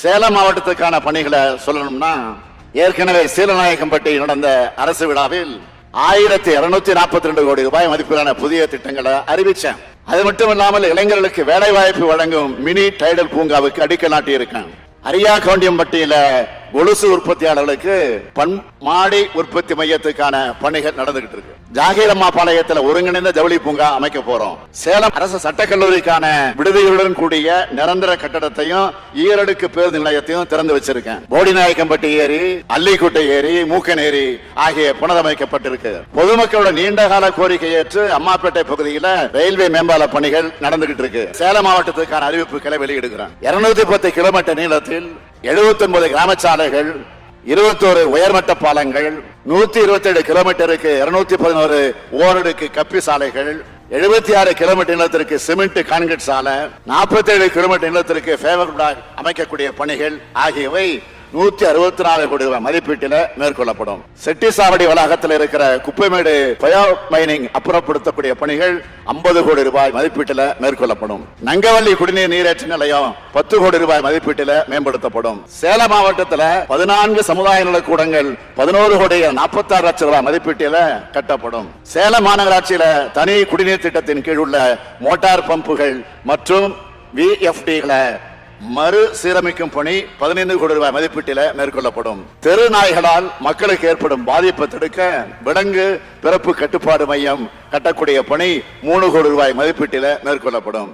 சேலம் மாவட்டத்துக்கான பணிகளை சொல்லணும்னா ஏற்கனவே சீலநாயக்கம்பட்டி நடந்த அரசு விழாவில் ஆயிரத்தி இருநூத்தி நாற்பத்தி ரெண்டு கோடி ரூபாய் மதிப்பிலான புதிய திட்டங்களை அறிவிச்சேன். அது மட்டும் இல்லாமல் இளைஞர்களுக்கு வேலை வாய்ப்பு வழங்கும் மினி டைடல் பூங்காவுக்கு அடிக்கல் நாட்டியிருக்கேன். அரியா கவுண்டியம்பட்டியில கொலுசு உற்பத்தியாளர்களுக்கு பன்மாடி உற்பத்தி மையத்துக்கான பணிகள் நடந்துகிட்டு இருக்கு. ஜாகிரம்மா பாளையத்தில் ஒருங்கிணைந்த ஜவுளி பூங்கா அமைக்க போறோம். சேலம் அரசு சட்டக்கல்லூரிக்கான விடுதிகளுடன் கூடிய நிரந்தர கட்டடத்தையும் ஈரடுக்கு பேருந்து நிலையத்தையும் திறந்து வச்சிருக்கேன். போடிநாயக்கம்பட்டி ஏரி அல்லிக்குட்டை ஏரி மூக்கன் ஏரி ஆகிய புனரமைக்கப்பட்டிருக்கு. பொதுமக்களோட நீண்டகால கோரிக்கை ஏற்று அம்மாப்பேட்டை பகுதியில் ரயில்வே மேம்பால பணிகள் நடந்துகிட்டு இருக்கு. சேலம் மாவட்டத்துக்கான அறிவிப்புகளை வெளியிடுகிறேன். இருநூத்தி பத்து கிலோமீட்டர் நீளத்தில் 79 ஒன்பது கிராம சாலைகள் இருபத்தோரு உயர்மட்ட பாலங்கள் நூத்தி இருபத்தி ஏழு கிலோமீட்டருக்கு இருநூத்தி பதினோரு ஓரடுக்கு கப்பி சாலைகள் எழுபத்தி ஆறு கிலோமீட்டர் நிலத்திற்கு சிமெண்ட் கான்கிரீட் சாலை நாற்பத்தி ஏழு கிலோமீட்டர் நிலத்திற்கு ஃபேவர் அமைக்கக்கூடிய பணிகள் ஆகியவை நூத்தி அறுபத்தி நாலு கோடி ரூபாய் மதிப்பீட்டில் மேற்கொள்ளப்படும். செட்டிசாவடி வளாகத்தில் இருக்கிற குப்பைமேடு பயோ மைனிங் அப்புறப்படுத்தக்கூடிய பணிகள் 50 கோடி ரூபாய் மதிப்பீட்டில் மேற்கொள்ளப்படும். நங்கவள்ளி குடிநீர் நீரேற்று நிலையம் பத்து கோடி ரூபாய் மதிப்பீட்டில் மேம்படுத்தப்படும். சேலம் மாவட்டத்தில் பதினான்கு சமுதாய நலக்கூடங்கள் பதினோரு கோடி நாற்பத்தி ஆறு லட்சம் ரூபாய் மதிப்பீட்டில் கட்டப்படும். சேலம் மாநகராட்சியில தனி குடிநீர் திட்டத்தின் கீழ் உள்ள மோட்டார் பம்புகள் மற்றும் விஎஃப்டிகளை மறு சீரமைக்கும் பணி பதினைந்து கோடி ரூபாய் மதிப்பீட்டில் மேற்கொள்ளப்படும். தெரு நாய்களால் மக்களுக்கு ஏற்படும் பாதிப்பை தடுக்க விலங்கு பிறப்பு கட்டுப்பாடு மையம் கட்டக்கூடிய பணி மூணு கோடி ரூபாய் மதிப்பீட்டில் மேற்கொள்ளப்படும்.